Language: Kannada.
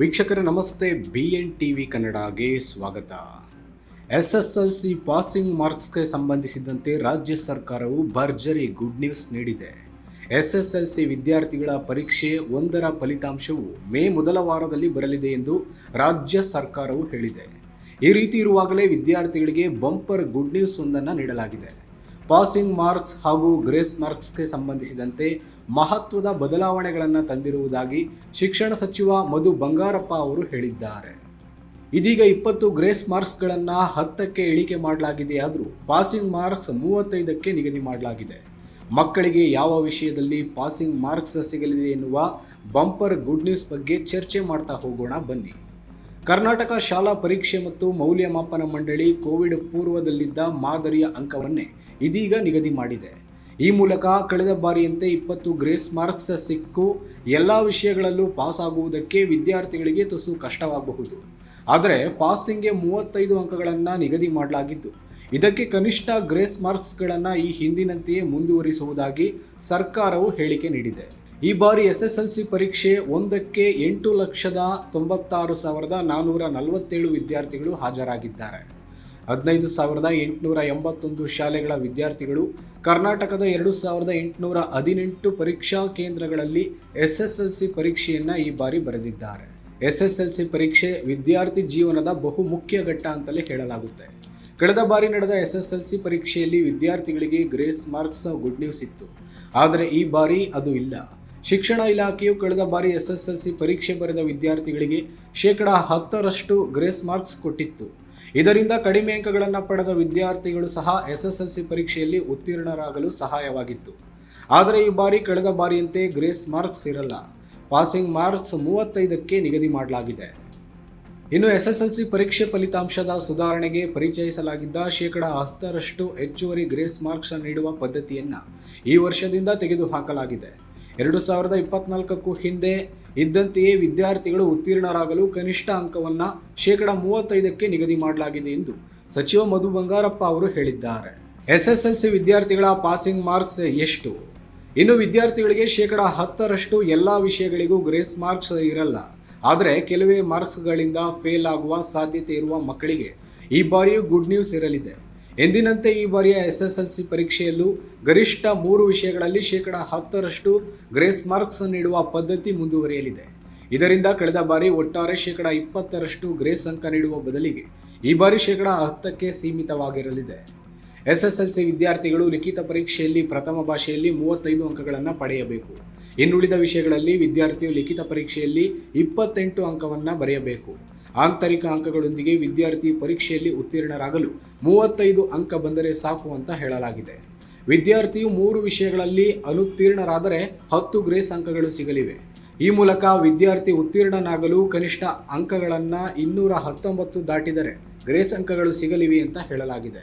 ವೀಕ್ಷಕರ, ನಮಸ್ತೆ. ಬಿ ಎನ್ ಟಿ ವಿ ಕನ್ನಡಗೆ ಸ್ವಾಗತ. S S L C passing ಮಾರ್ಕ್ಸ್ಗೆ ಸಂಬಂಧಿಸಿದಂತೆ ರಾಜ್ಯ ಸರ್ಕಾರವು ಭರ್ಜರಿ ಗುಡ್ ನ್ಯೂಸ್ ನೀಡಿದೆ. ಎಸ್ ಎಸ್ ಎಲ್ ಸಿ ವಿದ್ಯಾರ್ಥಿಗಳ ಪರೀಕ್ಷೆ ಒಂದರ ಫಲಿತಾಂಶವು ಮೇ ಮೊದಲ ವಾರದಲ್ಲಿ ಬರಲಿದೆ ಎಂದು ರಾಜ್ಯ ಸರ್ಕಾರವು ಹೇಳಿದೆ. ಈ ರೀತಿ ಇರುವಾಗಲೇ ವಿದ್ಯಾರ್ಥಿಗಳಿಗೆ ಬಂಪರ್ ಗುಡ್ ನ್ಯೂಸ್ ಒಂದನ್ನು ನೀಡಲಾಗಿದೆ. ಪಾಸಿಂಗ್ ಮಾರ್ಕ್ಸ್ ಹಾಗೂ ಗ್ರೇಸ್ ಮಾರ್ಕ್ಸ್ಗೆ ಸಂಬಂಧಿಸಿದಂತೆ ಮಹತ್ವದ ಬದಲಾವಣೆಗಳನ್ನು ತಂದಿರುವುದಾಗಿ ಶಿಕ್ಷಣ ಸಚಿವ ಮಧು ಬಂಗಾರಪ್ಪ ಅವರು ಹೇಳಿದ್ದಾರೆ. ಇದೀಗ ಇಪ್ಪತ್ತು ಗ್ರೇಸ್ ಮಾರ್ಕ್ಸ್ಗಳನ್ನು ಹತ್ತಕ್ಕೆ ಇಳಿಕೆ ಮಾಡಲಾಗಿದೆಯಾದರೂ ಪಾಸಿಂಗ್ ಮಾರ್ಕ್ಸ್ ಮೂವತ್ತೈದಕ್ಕೆ ನಿಗದಿ ಮಾಡಲಾಗಿದೆ. ಮಕ್ಕಳಿಗೆ ಯಾವ ವಿಷಯದಲ್ಲಿ ಪಾಸಿಂಗ್ ಮಾರ್ಕ್ಸ್ ಸಿಗಲಿದೆ ಎನ್ನುವ ಬಂಪರ್ ಗುಡ್ ನ್ಯೂಸ್ ಬಗ್ಗೆ ಚರ್ಚೆ ಮಾಡ್ತಾ ಹೋಗೋಣ ಬನ್ನಿ. ಕರ್ನಾಟಕ ಶಾಲಾ ಪರೀಕ್ಷೆ ಮತ್ತು ಮೌಲ್ಯಮಾಪನ ಮಂಡಳಿ ಕೋವಿಡ್ ಪೂರ್ವದಲ್ಲಿದ್ದ ಮಾದರಿಯ ಅಂಕವನ್ನೇ ಇದೀಗ ನಿಗದಿ ಮಾಡಿದೆ. ಈ ಮೂಲಕ ಕಳೆದ ಬಾರಿಯಂತೆ ಇಪ್ಪತ್ತು ಗ್ರೇಸ್ ಮಾರ್ಕ್ಸ್ ಸಿಕ್ಕು ಎಲ್ಲ ವಿಷಯಗಳಲ್ಲೂ ಪಾಸ್ ಆಗುವುದಕ್ಕೆ ವಿದ್ಯಾರ್ಥಿಗಳಿಗೆ ತುಸು ಕಷ್ಟವಾಗಬಹುದು. ಆದರೆ ಪಾಸಿಂಗ್ಗೆ ಮೂವತ್ತೈದು ಅಂಕಗಳನ್ನು ನಿಗದಿ ಮಾಡಲಾಗಿದ್ದು, ಇದಕ್ಕೆ ಕನಿಷ್ಠ ಗ್ರೇಸ್ ಮಾರ್ಕ್ಸ್ಗಳನ್ನು ಈ ಹಿಂದಿನಂತೆಯೇ ಮುಂದುವರಿಸುವುದಾಗಿ ಸರ್ಕಾರವು ಹೇಳಿಕೆ ನೀಡಿದೆ. ಈ ಬಾರಿ ಎಸ್ ಎಸ್ ಎಲ್ ಸಿ ಪರೀಕ್ಷೆ ಒಂದಕ್ಕೆ ಎಂಟು ಲಕ್ಷದ ತೊಂಬತ್ತಾರು ಸಾವಿರದ ನಾನ್ನೂರ ನಲವತ್ತೇಳು ವಿದ್ಯಾರ್ಥಿಗಳು ಹಾಜರಾಗಿದ್ದಾರೆ. ಹದಿನೈದು ಸಾವಿರದ ಎಂಟುನೂರ ಎಂಬತ್ತೊಂದು ಶಾಲೆಗಳ ವಿದ್ಯಾರ್ಥಿಗಳು, ಕರ್ನಾಟಕದ ಎರಡು ಸಾವಿರದ ಎಂಟುನೂರ ಹದಿನೆಂಟು ಪರೀಕ್ಷಾ ಕೇಂದ್ರಗಳಲ್ಲಿ ಎಸ್ ಎಸ್ ಎಲ್ ಸಿ ಪರೀಕ್ಷೆಯನ್ನು ಈ ಬಾರಿ ಬರೆದಿದ್ದಾರೆ. ಎಸ್ ಎಸ್ ಎಲ್ ಸಿ ಪರೀಕ್ಷೆ ವಿದ್ಯಾರ್ಥಿ ಜೀವನದ ಬಹು ಮುಖ್ಯ ಘಟ್ಟ ಅಂತಲೇ ಹೇಳಲಾಗುತ್ತೆ. ಕಳೆದ ಬಾರಿ ನಡೆದ ಎಸ್ ಎಸ್ ಎಲ್ ಸಿ ಪರೀಕ್ಷೆಯಲ್ಲಿ ವಿದ್ಯಾರ್ಥಿಗಳಿಗೆ ಗ್ರೇಸ್ ಮಾರ್ಕ್ಸ್ ಗುಡ್ ನ್ಯೂಸ್ ಇತ್ತು. ಆದರೆ ಈ ಬಾರಿ ಅದು ಇಲ್ಲ. ಶಿಕ್ಷಣ ಇಲಾಖೆಯು ಕಳೆದ ಬಾರಿ ಎಸ್ ಎಸ್ ಎಲ್ ಸಿ ಪರೀಕ್ಷೆ ಬರೆದ ವಿದ್ಯಾರ್ಥಿಗಳಿಗೆ ಶೇಕಡ ಹತ್ತರಷ್ಟು ಗ್ರೇಸ್ ಮಾರ್ಕ್ಸ್ ಕೊಟ್ಟಿತ್ತು. ಇದರಿಂದ ಕಡಿಮೆ ಅಂಕಗಳನ್ನು ಪಡೆದ ವಿದ್ಯಾರ್ಥಿಗಳು ಸಹ ಎಸ್ ಎಸ್ ಎಲ್ ಸಿ ಪರೀಕ್ಷೆಯಲ್ಲಿ ಉತ್ತೀರ್ಣರಾಗಲು ಸಹಾಯವಾಗಿತ್ತು. ಆದರೆ ಈ ಬಾರಿ ಕಳೆದ ಬಾರಿಯಂತೆ ಗ್ರೇಸ್ ಮಾರ್ಕ್ಸ್ ಇರಲ್ಲ. ಪಾಸಿಂಗ್ ಮಾರ್ಕ್ಸ್ ಮೂವತ್ತೈದಕ್ಕೆ ನಿಗದಿ ಮಾಡಲಾಗಿದೆ. ಇನ್ನು ಎಸ್ ಎಸ್ ಎಲ್ ಸಿ ಪರೀಕ್ಷೆ ಫಲಿತಾಂಶದ ಸುಧಾರಣೆಗೆ ಪರಿಚಯಿಸಲಾಗಿದ್ದ ಶೇಕಡ ಹತ್ತರಷ್ಟು ಹೆಚ್ಚುವರಿ ಗ್ರೇಸ್ ಮಾರ್ಕ್ಸ್ ನೀಡುವ ಪದ್ಧತಿಯನ್ನು ಈ ವರ್ಷದಿಂದ ತೆಗೆದುಹಾಕಲಾಗಿದೆ. ಎರಡು ಸಾವಿರದ ಇಪ್ಪತ್ನಾಲ್ಕಕ್ಕೂ ಹಿಂದೆ ಇದ್ದಂತೆಯೇ ವಿದ್ಯಾರ್ಥಿಗಳು ಉತ್ತೀರ್ಣರಾಗಲು ಕನಿಷ್ಠ ಅಂಕವನ್ನು ಶೇಕಡ ಮೂವತ್ತೈದಕ್ಕೆ ನಿಗದಿ ಮಾಡಲಾಗಿದೆ ಎಂದು ಸಚಿವ ಮಧು ಬಂಗಾರಪ್ಪ ಅವರು ಹೇಳಿದ್ದಾರೆ. ಎಸ್ ಎಸ್ ಎಲ್ ಸಿ ವಿದ್ಯಾರ್ಥಿಗಳ ಪಾಸಿಂಗ್ ಮಾರ್ಕ್ಸ್ ಎಷ್ಟು? ಇನ್ನು ವಿದ್ಯಾರ್ಥಿಗಳಿಗೆ ಶೇಕಡ ಹತ್ತರಷ್ಟು ಎಲ್ಲ ವಿಷಯಗಳಿಗೂ ಗ್ರೇಸ್ ಮಾರ್ಕ್ಸ್ ಇರಲ್ಲ. ಆದರೆ ಕೆಲವೇ ಮಾರ್ಕ್ಸ್ಗಳಿಂದ ಫೇಲ್ ಆಗುವ ಸಾಧ್ಯತೆ ಇರುವ ಮಕ್ಕಳಿಗೆ ಈ ಬಾರಿಯೂ ಗುಡ್ ನ್ಯೂಸ್ ಇರಲಿದೆ. ಎಂದಿನಂತೆ ಈ ಬಾರಿಯ ಎಸ್ ಎಸ್ ಎಲ್ ಸಿ ಪರೀಕ್ಷೆಯಲ್ಲೂ ಗರಿಷ್ಠ ಮೂರು ವಿಷಯಗಳಲ್ಲಿ ಶೇಕಡ ಹತ್ತರಷ್ಟು ಗ್ರೇಸ್ ಮಾರ್ಕ್ಸ್ ನೀಡುವ ಪದ್ಧತಿ ಮುಂದುವರಿಯಲಿದೆ. ಇದರಿಂದ ಕಳೆದ ಬಾರಿ ಒಟ್ಟಾರೆ ಶೇಕಡ ಇಪ್ಪತ್ತರಷ್ಟು ಗ್ರೇಸ್ ಅಂಕ ನೀಡುವ ಬದಲಿಗೆ ಈ ಬಾರಿ ಶೇಕಡ ಹತ್ತಕ್ಕೆ ಸೀಮಿತವಾಗಿರಲಿದೆ. ಎಸ್ ಎಸ್ ಎಲ್ ಸಿ ವಿದ್ಯಾರ್ಥಿಗಳು ಲಿಖಿತ ಪರೀಕ್ಷೆಯಲ್ಲಿ ಪ್ರಥಮ ಭಾಷೆಯಲ್ಲಿ ಮೂವತ್ತೈದು ಅಂಕಗಳನ್ನು ಪಡೆಯಬೇಕು. ಇನ್ನುಳಿದ ವಿಷಯಗಳಲ್ಲಿ ವಿದ್ಯಾರ್ಥಿಯು ಲಿಖಿತ ಪರೀಕ್ಷೆಯಲ್ಲಿ ಇಪ್ಪತ್ತೆಂಟು ಅಂಕವನ್ನು ಬರೆಯಬೇಕು. ಆಂತರಿಕ ಅಂಕಗಳೊಂದಿಗೆ ವಿದ್ಯಾರ್ಥಿ ಪರೀಕ್ಷೆಯಲ್ಲಿ ಉತ್ತೀರ್ಣರಾಗಲು ಮೂವತ್ತೈದು ಅಂಕ ಬಂದರೆ ಸಾಕು ಅಂತ ಹೇಳಲಾಗಿದೆ. ವಿದ್ಯಾರ್ಥಿಯು ಮೂರು ವಿಷಯಗಳಲ್ಲಿ ಅನುತ್ತೀರ್ಣರಾದರೆ ಹತ್ತು ಗ್ರೇಸ್ ಅಂಕಗಳು ಸಿಗಲಿವೆ. ಈ ಮೂಲಕ ವಿದ್ಯಾರ್ಥಿ ಉತ್ತೀರ್ಣನಾಗಲು ಕನಿಷ್ಠ ಅಂಕಗಳನ್ನು ಇನ್ನೂರ ಹತ್ತೊಂಬತ್ತು ದಾಟಿದರೆ ಗ್ರೇಸ್ ಅಂಕಗಳು ಸಿಗಲಿವೆ ಅಂತ ಹೇಳಲಾಗಿದೆ.